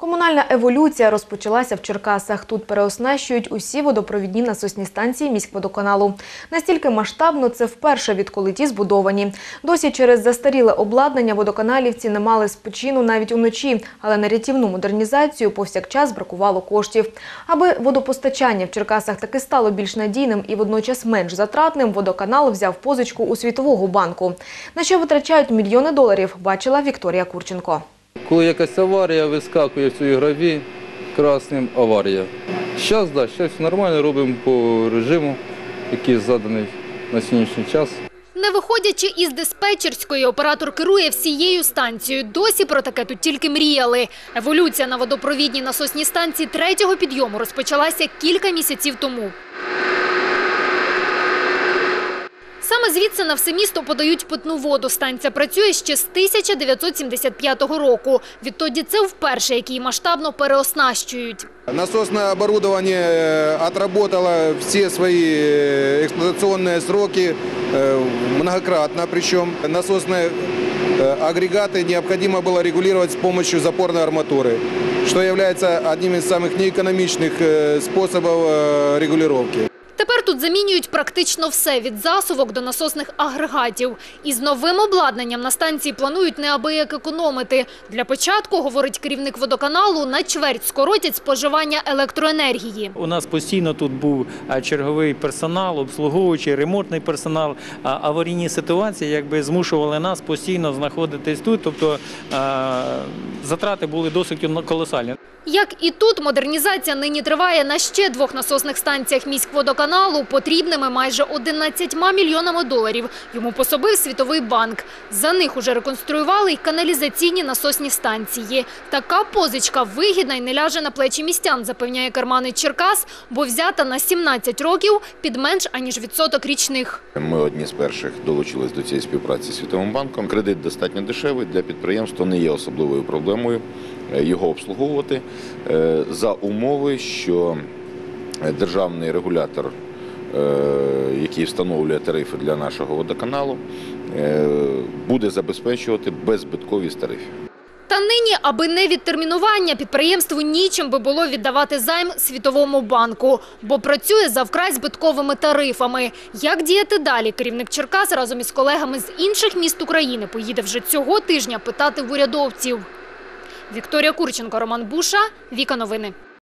Комунальна еволюція розпочалася в Черкасах. Тут переоснащують усі водопровідні насосні станції міськводоканалу. Настільки масштабно це вперше, відколи ті збудовані. Досі через застаріле обладнання водоканалівці не мали спочину навіть уночі, але на рятівну модернізацію повсякчас бракувало коштів. Аби водопостачання в Черкасах таки стало більш надійним і водночас менш затратним, водоканал взяв позичку у Світового банку. На що витрачають мільйони доларів, бачила Вікторія Курченко. Коли якась аварія вискакує в цій граві красним аварія. Зараз, да, зараз нормально робимо по режиму, який заданий на сьогоднішній час. Не виходячи із диспетчерської, оператор керує всією станцією. Досі про таке тут тільки мріяли. Еволюція на водопровідній насосній станції третього підйому розпочалася кілька місяців тому. Саме звідси на все місто подають питну воду. Станція працює ще з 1975 року. Відтоді це вперше, як її масштабно переоснащують. Насосное оборудование э, отработало все свои э, эксплуатационные сроки э, многократно, причем насосные э, агрегаты необходимо было регулировать с помощью запорной арматуры, что является одним из самых неэкономичных э, способов э, регулировки. Тут замінюють практично все – від засувок до насосних агрегатів. Із новим обладнанням на станції планують неабияк економити. Для початку, говорить керівник водоканалу, на чверть скоротять споживання електроенергії. У нас постійно тут був черговий персонал, обслуговуючий, ремонтний персонал. Аварійні ситуації якби змушували нас постійно знаходитись тут. Тобто затрати були досить колосальні. Як і тут, модернізація нині триває на ще двох насосних станціях міськводоканалу, потрібними майже 11 мільйонами доларів. Йому пособив Світовий банк. За них уже реконструювали й каналізаційні насосні станції. Така позичка вигідна і не ляже на плечі містян, запевняє кармани Черкас, бо взята на 17 років під менш аніж відсоток річних. Ми одні з перших долучились до цієї співпраці з Світовим банком. Кредит достатньо дешевий для підприємства, не є особливою проблемою е, його обслуговувати е, за умови, що державний регулятор, е, який встановлює тарифи для нашого водоканалу, е, буде забезпечувати беззбитковість тарифів. Та нині, аби не відтермінування, підприємству нічим би було віддавати займ Світовому банку, бо працює за вкрай збитковими тарифами. Як діяти далі? Керівник Черкас разом із колегами з інших міст України поїде вже цього тижня питати в урядовців. Вікторія Курченко, Роман Буша, Віка Новини.